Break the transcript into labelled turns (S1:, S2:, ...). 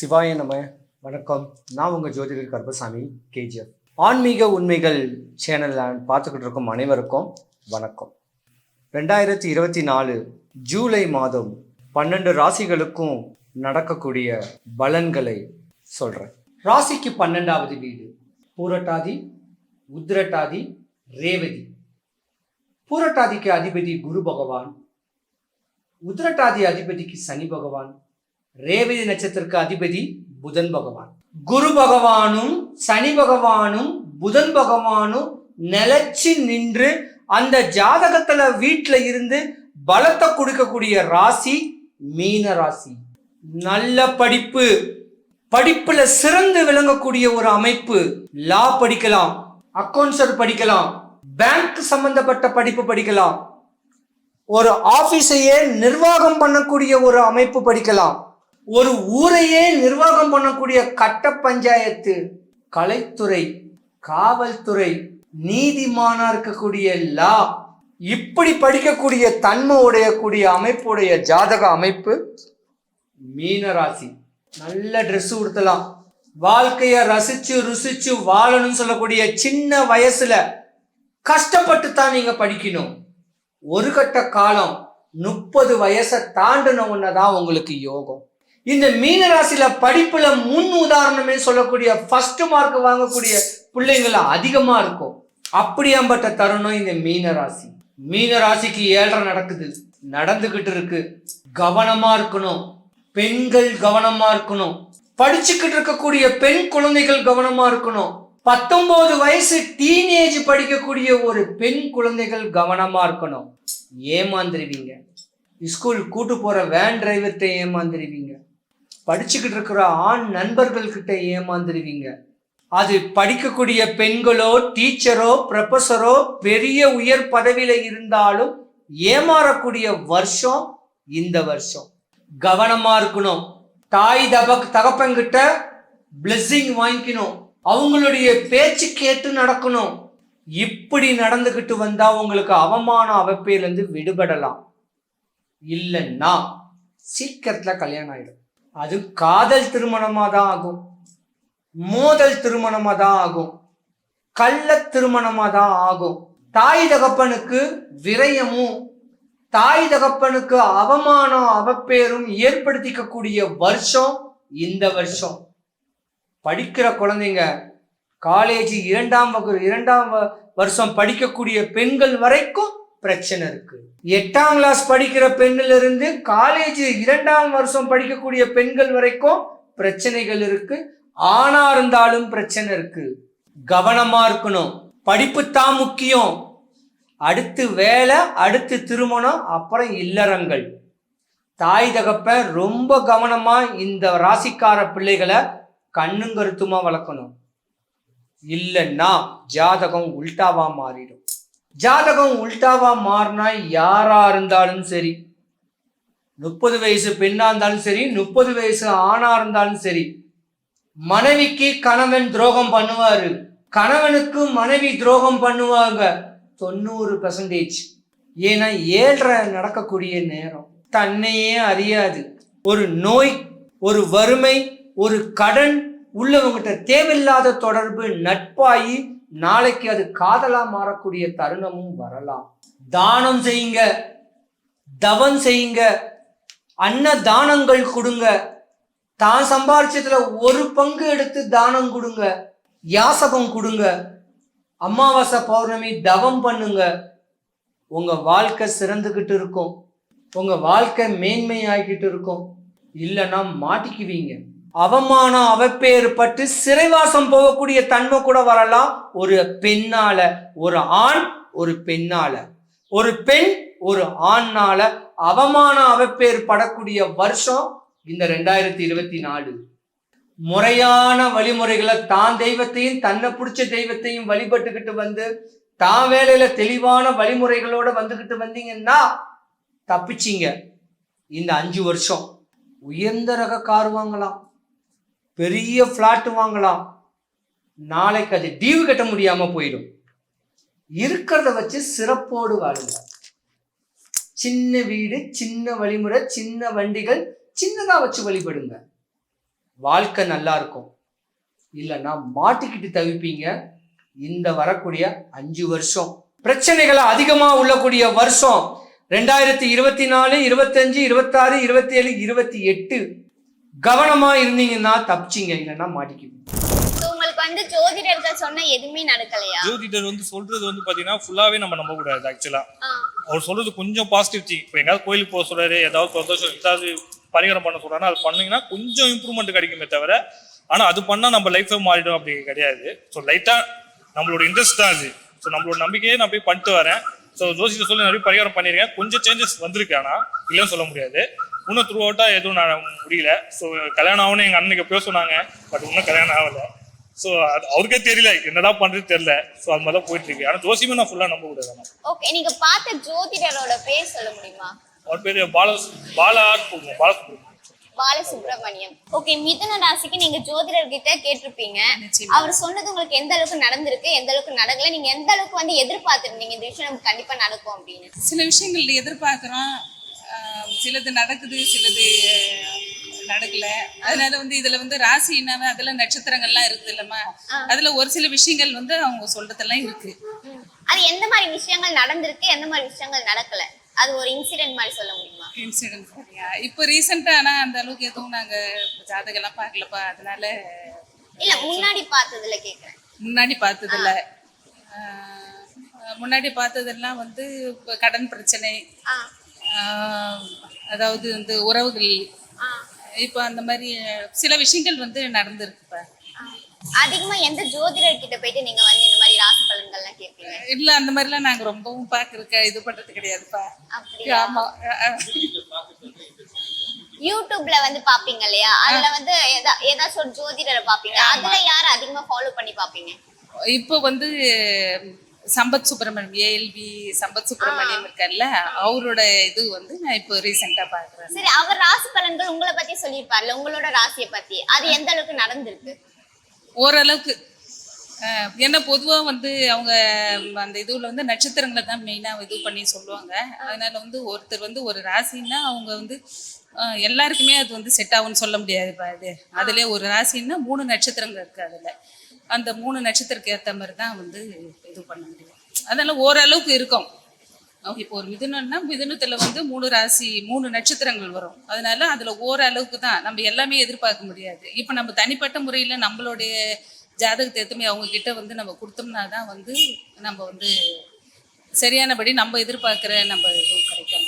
S1: சிவாய நம. வணக்கம். நான் உங்கள் ஜோதிடர் கருப்பசாமி கேஜிஎஃப். ஆன்மீக உண்மைகள் சேனலில் பார்த்துக்கிட்டு இருக்கும் அனைவருக்கும் வணக்கம். ரெண்டாயிரத்தி இருபத்தி நாலு ஜூலை மாதம் பன்னெண்டு ராசிகளுக்கும் நடக்கக்கூடிய பலன்களை சொல்கிறேன் ராசிக்கு பன்னெண்டாவது வீடு. பூரட்டாதி உத்திரட்டாதி ரேவதி. பூரட்டாதிக்கு அதிபதி குரு பகவான் உத்திரட்டாதி அதிபதிக்கு சனி பகவான் ரேவதி நட்சத்திரக்கு அதிபதி புதன் பகவான். குரு பகவானும் சனி பகவானும் புதன் பகவானும் நிலச்சி நின்று அந்த ஜாதகத்துல வீட்டுல இருந்து பலத்தை கொடுக்கக்கூடிய ராசி மீன ராசி. நல்ல படிப்பு. படிப்புல சிறந்து விளங்கக்கூடிய ஒரு அமைப்பு. லா படிக்கலாம் அக்கௌண்ட்ஸர் படிக்கலாம் பேங்க் சம்பந்தப்பட்ட படிப்பு படிக்கலாம். ஒரு ஆபீஸையே நிர்வாகம் பண்ணக்கூடிய ஒரு அமைப்பு படிக்கலாம். ஒரு ஊரையே நிர்வாகம் பண்ணக்கூடிய கட்ட பஞ்சாயத்து கலைத்துறை காவல்துறை நீதிமானா இருக்கக்கூடிய லா இப்படி படிக்கக்கூடிய தன்மை உடையக்கூடிய அமைப்புடைய ஜாதக அமைப்பு மீனராசி. நல்ல ட்ரெஸ் உடுத்தலாம். வாழ்க்கைய ரசிச்சு ருசிச்சு வாழணும்னு சொல்லக்கூடிய சின்ன வயசுல கஷ்டப்பட்டு தான் நீங்க படிக்கணும். ஒரு கட்ட காலம் முப்பது வயசை தாண்டின தான் உங்களுக்கு யோகம். இந்த மீன ராசியில படிப்புல முன் உதாரணமே சொல்லக்கூடிய ஃபர்ஸ்ட் மார்க் வாங்கக்கூடிய பிள்ளைங்கள அதிகமா இருக்கும். அப்படியாம்பட்ட தருணம் இந்த மீன ராசி மீன ராசிக்கு ஏழரை நடக்குது. நடந்துகிட்டு இருக்கு. கவனமா இருக்கணும். பெண்கள் கவனமா இருக்கணும். படிச்சுக்கிட்டு இருக்கக்கூடிய பெண் குழந்தைகள் கவனமா இருக்கணும். பத்தொன்பது வயசு டீனேஜ் படிக்கக்கூடிய ஒரு பெண் குழந்தைகள் கவனமா இருக்கணும். ஏமாந்துருவீங்க. ஸ்கூல் கூட்டு போற வேன் டிரைவர்கிட்ட ஏமாந்துருவீங்க. படிச்சுக்கிட்டு இருக்கிற ஆண் நண்பர்கள்கிட்ட ஏமாந்துருவீங்க. அது படிக்கக்கூடிய பெண்களோ டீச்சரோ ப்ரொஃபஸரோ பெரிய உயர் பதவியில இருந்தாலும் ஏமாறக்கூடிய வருஷம் இந்த வருஷம். கவனமா இருக்கணும். தாய் தபக் தகப்பங்கிட்ட பிளெஸ்ஸிங் வாங்கிக்கணும். அவங்களுடைய பேச்சு கேட்டு நடக்கணும். இப்படி நடந்துக்கிட்டு வந்தா உங்களுக்கு அவமான அவப்பையிலேருந்து விடுபடலாம். இல்லைன்னா சீக்கிரத்தில் கல்யாணம் ஆயிடும். அது காதல் திருமணமா தான் ஆகும். மோதல் திருமணமா தான் ஆகும். கள்ள திருமணமா தான் ஆகும். தாய் தகப்பனுக்கு விரயமும் தாய் தகப்பனுக்கு அவமானம் அவப்பேரும் ஏற்படுத்திக்கக்கூடிய வருஷம் இந்த வருஷம். படிக்கிற குழந்தைங்க காலேஜ் இரண்டாம் வகு இரண்டாம் வ- வருஷம் படிக்கக்கூடிய பெண்கள் வரைக்கும் பிரச்சனை இருக்கு. எட்டாம் கிளாஸ் படிக்கிற பெண்ணில இருந்து காலேஜ் இரண்டாம் வருஷம் படிக்கக்கூடிய பெண்கள் வரைக்கும் பிரச்சனைகள் இருக்கு. ஆணா இருந்தாலும் பிரச்சனை இருக்கு. கவனமா இருக்கணும். படிப்பு தான் முக்கியம். அடுத்து வேலை அடுத்து திருமணம் அப்புறம் இல்லறங்கள். தாய் தகப்ப ரொம்ப கவனமா இந்த ராசிக்கார பிள்ளைகளை கண்ணுங்கருத்துமா வளர்க்கணும். இல்லைன்னா ஜாதகம் உல்டாவா மாறிடும். ஜாதகம் உல்டாவா மாறினா யாரா இருந்தாலும் சரி முப்பது வயசு பெண்ணா இருந்தாலும் சரி முப்பது வயசு ஆணா இருந்தாலும் சரி மனைவிக்கு கணவன் துரோகம் பண்ணுவாரு. கணவனுக்கு மனைவி துரோகம் பண்ணுவாங்க. தொண்ணூறு பெர்சன்டேஜ் ஏன்னா ஏழரை நடக்கக்கூடிய நேரம். தன்னையே அறியாது. ஒரு நோய் ஒரு வறுமை ஒரு கடன் உள்ளவங்கிட்ட தேவையில்லாத தொடர்பு நட்பாகி நாளைக்கு அது காதலா மாறக்கூடிய தருணமும் வரலாம். தானம் செய்யுங்க. தவம் செய்யுங்க. அன்ன தானங்கள் கொடுங்க. தான் சம்பாரிச்சதுல ஒரு பங்கு எடுத்து தானம் கொடுங்க. யாசகம் கொடுங்க. அமாவாசை பௌர்ணமி தவம் பண்ணுங்க. உங்க வாழ்க்கை சிறந்துகிட்டு இருக்கும். உங்க வாழ்க்கை மேன்மையாகிட்டு இருக்கும். இல்லைன்னா மாட்டிக்குவீங்க. அவமானம் அவப்பேறு பட்டு சிறைவாசம் போகக்கூடிய தன்மை கூட வரலாம். ஒரு பெண்ணால ஒரு ஆண் ஒரு பெண்ணால. ஒரு பெண் ஒரு ஆண்ணால அவமான அவப்பேறு படக்கூடிய வருஷம் இந்த ரெண்டாயிரத்தி இருபத்தி நாலு. முறையான வழிமுறைகளை தான் தெய்வத்தையும் தன்னை பிடிச்ச தெய்வத்தையும் வழிபட்டுக்கிட்டு வந்து தான் வேலையில தெளிவான வழிமுறைகளோட வந்துக்கிட்டு வந்தீங்கன்னா தப்பிச்சிங்க. இந்த அஞ்சு வருஷம். உயர்ந்த ரக கார் வாங்கலாம். பெரிய ஃப்ளாட் வாங்கலாம். நாளைக்கு அது டீவு கட்ட முடியாம போயிடும். இருக்கிறத வச்சு சிறப்போடு வாழுங்க. சின்ன வீடு சின்ன வழிமுறை சின்ன வண்டிகள் சின்னதா வச்சு வழிபடுங்க. வாழ்க்கை நல்லா இருக்கும். இல்லைன்னா மாட்டிக்கிட்டு தவிப்பீங்க. இந்த வரக்கூடிய அஞ்சு வருஷம். பிரச்சனைகளை அதிகமாக உள்ளக்கூடிய வருஷம். ரெண்டாயிரத்தி இருபத்தி நாலு இருபத்தஞ்சு இருபத்தாறு இருபத்தி ஏழு இருபத்தி எட்டு. கவனமா இருந்தீங்கன்னா தப்பிச்சிங்க இல்லைன்னா மாட்டிக்குவீங்க.
S2: So, உங்களுக்கு வந்து ஜோதிடர்கள் சொன்ன எதுவுமே நடக்கலையா?
S3: ஜோதிடர் வந்து சொல்றது வந்து பாத்தீங்கன்னா ஃபுல்லாவே நம்ம நம்ப கூடாது ஆக்சுவலா அவர் சொல்றது கொஞ்சம் பாசிட்டிவ் திங் இப்போ எங்காவது கோயிலுக்கு போக சொல்றாரு ஏதாவது சந்தோஷம் ஏதாவது பரிகாரம் பண்ண சொல்றாருன்னா அது பண்ணீங்கன்னா கொஞ்சம் இம்ப்ரூவ்மெண்ட் கிடைக்குமே தவிர ஆனா அது பண்ணா நம்ம லைஃபே மாறிடும் அப்படி கிடையாது. ஸோ லைட்டா நம்மளோட இன்ட்ரெஸ்ட் தான் அது. ஸோ நம்மளோட நம்பிக்கையே நான் போய் பண்ணிட்டு வரேன். ஸோ ஜோசியர் சொல்லி நிறைய பரிகாரம் பண்ணியிருக்கேன். கொஞ்சம் சேஞ்சஸ் வந்திருக்கு ஆனா இல்லைன்னு சொல்ல முடியாது. இன்னும் த்ரூ அவுட்டா எதுவும் நான் முடியல. ஸோ கல்யாணம் ஆகணும் எங்க அண்ணனுக்கு எப்பயோ சொன்னாங்க. பட் இன்னும் கல்யாணம் ஆகல. ஸோ அது அவருக்கே தெரியல. என்னடா பண்றது தெரியல. ஸோ அது மாதிரி தான் போயிட்டு இருக்கு ஆனா ஜோசியமே நான் ஃபுல்லா நம்ப கூடாது
S2: ஓகே நீங்க பார்த்த ஜோதிடரோட பேர் சொல்ல முடியுமா?
S3: அவர் பேரு பால பாலா பாலசுப்ரமணியம்.
S2: பாலசுப்ரமணியம். ஓகே மிதுன ராசிக்கு நீங்க ஜோதிடர் கிட்ட கேட்டிருப்பீங்க அவர் சொன்னது உங்களுக்கு எந்த அளவுக்கு நடந்திருக்கு எந்த அளவுக்கு நடக்கல நீங்க எந்த அளவுக்கு வந்து எதிர்பார்த்திருந்தீங்க? இந்த விஷயம் நமக்கு கண்டிப்பா நடக்கும் அப்படின்னு.
S4: சில விஷயங்கள் எதிர்பார்க்குறோம். சிலது நடக்குது சிலது நடக்கல. அதனால வந்து இதுல வந்து ராசி என்னன்னா அதுல நட்சத்திரங்கள்லாம் இருக்குது இல்லம்மா. அதுல ஒரு சில விஷயங்கள் வந்து அவங்க சொல்றதெல்லாம் இருக்கு.
S2: அது எந்த மாதிரி விஷயங்கள் நடந்திருக்கு எந்த மாதிரி விஷயங்கள் நடக்கல? அது ஒரு இன்சிடென்ட் மாதிரி சொல்ல முடியுமா?
S4: இன்சிடென்ட் சரியா இப்போ ரீசெண்டா ஆனா அந்த அளவுக்கு எதுவும் நாங்க ஜாதகம்லாம் பார்க்கலப்பா. அதனால
S2: இல்ல முன்னாடி பார்த்ததுல கேக்குறேன்.
S4: முன்னாடி பார்த்ததில்ல. ஆஹ் முன்னாடி பார்த்ததெல்லாம் வந்து கடன் பிரச்சனை அதாவது வந்து உறவுகள். இப்போ அந்த மாதிரி சில விஷயங்கள் வந்து நடந்திருக்குப்பா
S2: ஆ. அதிகமா எந்த ஜோதிடர் கிட்ட போயிட்டு நீங்க வந்து இந்த மாதிரி ராசி பலன்கள்லாம் கேட்பீங்க
S4: இல்ல அந்த மாதிரிலாம் நாங்க ரொம்பவும் பாக்குறக்க இது பண்றது கிடையாதுப்பா. ஆமா
S2: யூடியூப்ல வந்து பாப்பீங்க இல்லையா? அதுல வந்து ஏதாச்சும் ஒரு ஜோதிடரை பாப்பீங்க. அதுல யார அதிகமா ஃபாலோ பண்ணி பாப்பீங்க?
S4: இப்போ வந்து சம்பத் சுப்பிரமணியம் ஏஎல்பி சம்பத் சுப்பிரமணியம் இருக்கார்ல அவரோட இது வந்து நான் இப்போ ரீசெண்டா பாக்குறேன்.
S2: சரி அவர் ராசி பலன்கள் உங்களை பத்தி சொல்லியிருப்பார்ல உங்களோட ராசியை பத்தி. அது எந்த அளவுக்கு நடந்திருக்கு?
S4: ஓரளவுக்கு. ஏன்னா பொதுவா வந்து அவங்க அந்த இதுல வந்து நட்சத்திரங்களை தான் மெயினா இது பண்ணி சொல்லுவாங்க. அதனால வந்து ஒருத்தர் வந்து ஒரு ராசின்னா அவங்க வந்து எல்லாருக்குமே அது வந்து செட் ஆகும்னு சொல்ல முடியாதுப்பா இது அதுல ஒரு ராசின்னா மூணு நட்சத்திரங்கள் இருக்கு அதுல. அந்த மூணு நட்சத்திரத்துக்கு ஏற்ற மாதிரி தான் வந்து இது பண்ண முடியும். அதனால ஓரளவுக்கு இருக்கும். இப்போ ஒரு மிதுனம்னா மிதுனத்துல வந்து மூணு ராசி மூணு நட்சத்திரங்கள் வரும். அதனால அதுல ஓரளவுக்கு தான் நம்ம எல்லாமே எதிர்பார்க்க முடியாது. இப்போ நம்ம தனிப்பட்ட முறையில நம்மளுடைய ஜாதகத்தை எத்துமே அவங்க கிட்ட வந்து நம்ம கொடுத்தோம்னா தான் வந்து நம்ம வந்து சரியானபடி நம்ம எதிர்பார்க்குற நம்ம இது கிடைக்கும்.